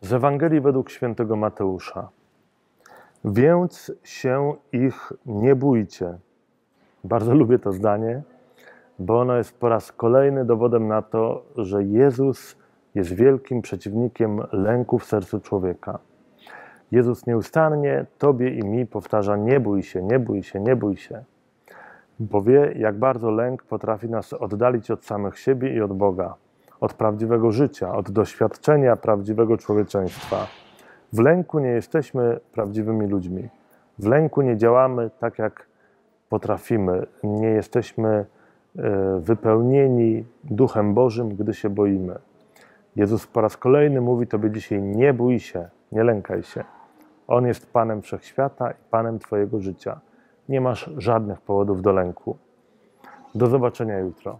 Z Ewangelii według świętego Mateusza. Więc się ich nie bójcie. Bardzo lubię to zdanie, bo ono jest po raz kolejny dowodem na to, że Jezus jest wielkim przeciwnikiem lęku w sercu człowieka. Jezus nieustannie Tobie i mi powtarza: Nie bój się, nie bój się, nie bój się, bo wie, jak bardzo lęk potrafi nas oddalić od samych siebie i od Boga, od prawdziwego życia, od doświadczenia prawdziwego człowieczeństwa. W lęku nie jesteśmy prawdziwymi ludźmi. W lęku nie działamy tak, jak potrafimy. Nie jesteśmy e, wypełnieni Duchem Bożym, gdy się boimy. Jezus po raz kolejny mówi Tobie dzisiaj: Nie bój się, nie lękaj się. On jest Panem wszechświata i Panem Twojego życia. Nie masz żadnych powodów do lęku. Do zobaczenia jutro.